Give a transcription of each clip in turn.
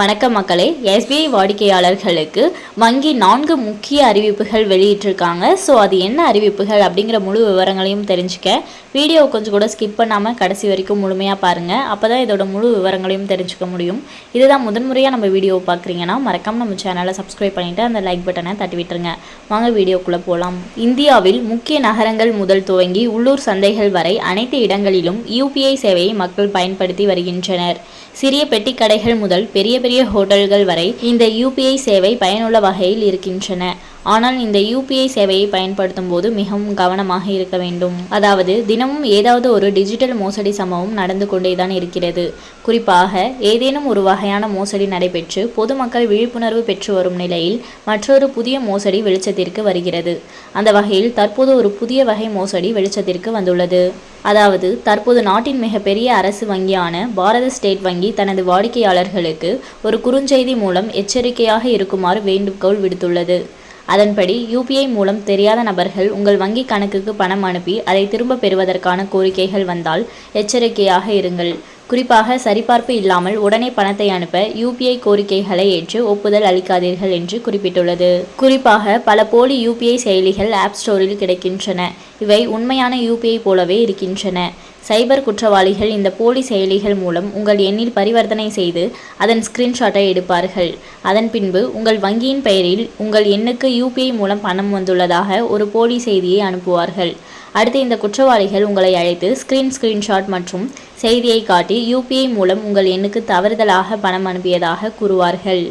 வணக்கம் மக்களே. எஸ்பிஐ வாடிக்கையாளர்களுக்கு வங்கி நான்கு முக்கிய அறிவிப்புகள் வெளியிட்டிருக்காங்க. ஸோ அது என்ன அறிவிப்புகள் அப்படிங்கிற முழு விவரங்களையும் தெரிஞ்சுக்க வீடியோ கொஞ்சம் கூட ஸ்கிப் பண்ணாமல் கடைசி வரைக்கும் முழுமையாக பாருங்கள் அப்போ தான் இதோட முழு விவரங்களையும் தெரிஞ்சுக்க முடியும். இதுதான் முதன்முறையாக நம்ம வீடியோ பார்க்குறீங்கன்னா மறக்காம நம்ம சேனலை சப்ஸ்கிரைப் பண்ணிவிட்டு அந்த லைக் பட்டனை தட்டி விட்டுருங்க. வாங்க வீடியோக்குள்ளே போகலாம் இந்தியாவில் முக்கிய நகரங்கள் முதல் துவங்கி உள்ளூர் சந்தைகள் வரை அனைத்து இடங்களிலும் யூபிஐ சேவையை மக்கள் பயன்படுத்தி வருகின்றனர். சிறிய பெட்டிக்கடைகள் முதல் பெரிய பெரிய ஹோட்டல்கள் வரை இந்த யூபிஐ சேவை பயனுள்ள வகையில் இருக்கின்றன. ஆனால் இந்த யூபிஐ சேவையை பயன்படுத்தும் போது மிகவும் கவனமாக இருக்க வேண்டும். அதாவது தினமும் ஏதாவது ஒரு டிஜிட்டல் மோசடி சம்பவம் நடந்து கொண்டேதான் இருக்கிறது. குறிப்பாக ஏதேனும் ஒரு வகையான மோசடி நடைபெற்று பொதுமக்கள் விழிப்புணர்வு பெற்று வரும் நிலையில் மற்றொரு புதிய மோசடி வெளிச்சத்திற்கு வருகிறது. அந்த வகையில் தற்போது ஒரு புதிய வகை மோசடி வெளிச்சத்திற்கு வந்துள்ளது. அதாவது தற்போது நாட்டின் மிகப்பெரிய அரசு வங்கியான பாரத ஸ்டேட் வங்கி தனது வாடிக்கையாளர்களுக்கு ஒரு குறுஞ்செய்தி மூலம் எச்சரிக்கையாக இருக்குமாறு வேண்டுகோள் விடுத்துள்ளது. அதன்படி யூபிஐ மூலம் தெரியாத நபர்கள் உங்கள் வங்கி கணக்குக்கு பணம் அனுப்பி அதை திரும்ப பெறுவதற்கான கோரிக்கைகள் வந்தால் எச்சரிக்கையாக இருங்கள். குறிப்பாக சரிபார்ப்பு இல்லாமல் உடனே பணத்தை அனுப்ப யூபிஐ கோரிக்கைகளை ஏற்று ஒப்புதல் அளிக்காதீர்கள் என்று குறிப்பிட்டுள்ளது. குறிப்பாக பல போலி யூபிஐ செயலிகள் ஆப் ஸ்டோரில் கிடைக்கின்றன. இவை உண்மையான யூபிஐ போலவே இருக்கின்றன. சைபர் குற்றவாளிகள் இந்த போலி செயலிகள் மூலம் உங்கள் எண்ணில் பரிவர்த்தனை செய்து அதன் ஸ்கிரீன்ஷாட்டை எடுப்பார்கள். அதன் பின்பு உங்கள் வங்கியின் பெயரில் உங்கள் எண்ணுக்கு யூபிஐ மூலம் பணம் வந்துள்ளதாக ஒரு போலி செய்தியை அனுப்புவார்கள். அடுத்து இந்த குற்றவாளிகள் உங்களை அழைத்து ஸ்கிரீன் ஸ்கிரீன்ஷாட் மற்றும் செய்தியை காட்டி யூபிஐ மூலம் உங்கள் எண்ணுக்கு தவறுதலாக பணம் அனுப்பியதாக கூறுவார்கள்.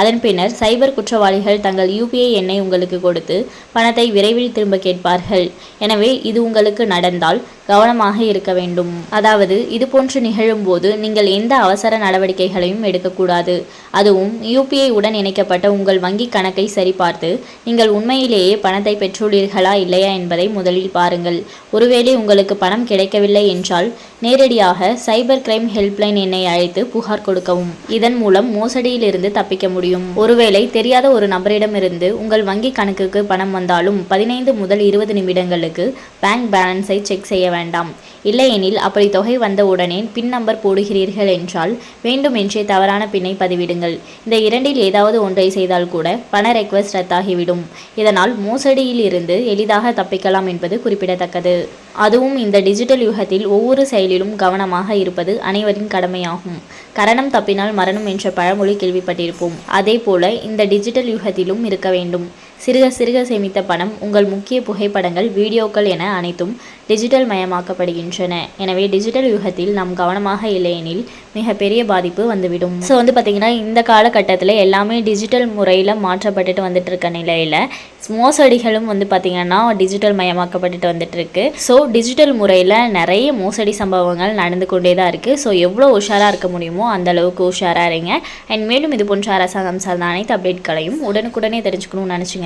அதன் பின்னர் சைபர் குற்றவாளிகள் தங்கள் யூபிஐ எண்ணை உங்களுக்கு கொடுத்து பணத்தை விரைவில் திரும்ப கேட்பார்கள். எனவே இது உங்களுக்கு நடந்தால் கவனமாக இருக்க வேண்டும். அதாவது இது போன்று நிகழும்போது நீங்கள் எந்த அவசர நடவடிக்கைகளையும் எடுக்கக்கூடாது. அதுவும் யூபிஐ உடன் இணைக்கப்பட்ட உங்கள் வங்கி கணக்கை சரிபார்த்து நீங்கள் உண்மையிலேயே பணத்தை பெற்றுள்ளீர்களா இல்லையா என்பதை முதலில் பாருங்கள். ஒருவேளை உங்களுக்கு பணம் கிடைக்கவில்லை என்றால் நேரடியாக சைபர் கிரைம் ஹெல்ப்லைன் எண்ணை அழைத்து புகார் கொடுக்கவும். இதன் மூலம் மோசடியிலிருந்து தப்பிக்க முடியும். ஒருவேளை தெரியாத ஒரு நபரிடமிருந்து உங்கள் வங்கி கணக்குக்கு பணம் வந்தாலும் பதினைந்து முதல் இருபது நிமிடங்களுக்கு பேங்க் பேலன்ஸை செக் செய்ய வேண்டாம். இல்லையெனில் அப்படி தொகை வந்த உடனே பின் நம்பர் போடுகிறீர்கள் என்றால் வேண்டுமென்றே தவறான பின்னை பதிவிடுங்கள். இந்த இரண்டில் ஏதாவது ஒன்றை செய்தால் கூட பண ரெக்வஸ்ட் ரத்தாகிவிடும். இதனால் மோசடியில் இருந்து எளிதாக தப்பிக்கலாம் என்பது குறிப்பிடத்தக்கது. அதுவும் இந்த டிஜிட்டல் யுகத்தில் ஒவ்வொரு செயலிலும் கவனமாக இருப்பது அனைவரின் கடமையாகும். கரணம் தப்பினால் மரணம் என்ற பழமொழி கேள்விப்பட்டிருப்போம். அதே போல இந்த டிஜிட்டல் யுகத்திலும் இருக்க வேண்டும். சிறுக சிறுக சேமித்த பணம் உங்கள் முக்கிய புகைப்படங்கள் வீடியோக்கள் என அனைத்தும் டிஜிட்டல் மயமாக்கப்படுகின்றன. எனவே டிஜிட்டல் யுகத்தில் நாம் கவனமாக இல்லையெனில் மிகப்பெரிய பாதிப்பு வந்துவிடும். ஸோ வந்து பார்த்திங்கன்னா இந்த காலகட்டத்தில் எல்லாமே டிஜிட்டல் முறையில் மாற்றப்பட்டுட்டு வந்துட்டு இருக்க நிலையில் மோசடிகளும் வந்து பார்த்திங்கன்னா டிஜிட்டல் மயமாக்கப்பட்டுட்டு வந்துட்டு இருக்கு ஸோ டிஜிட்டல் முறையில் நிறைய மோசடி சம்பவங்கள் நடந்து கொண்டே தான் இருக்குது ஸோ எவ்வளோ உஷாராக இருக்க முடியுமோ அந்த அளவுக்கு உஷாராக இருங்க. அண்ட் மேலும் இது போன்ற அரசாங்கம் சார்ந்த அனைத்து அப்டேட்களையும் உடனுக்குடனே தெரிஞ்சுக்கணும்னு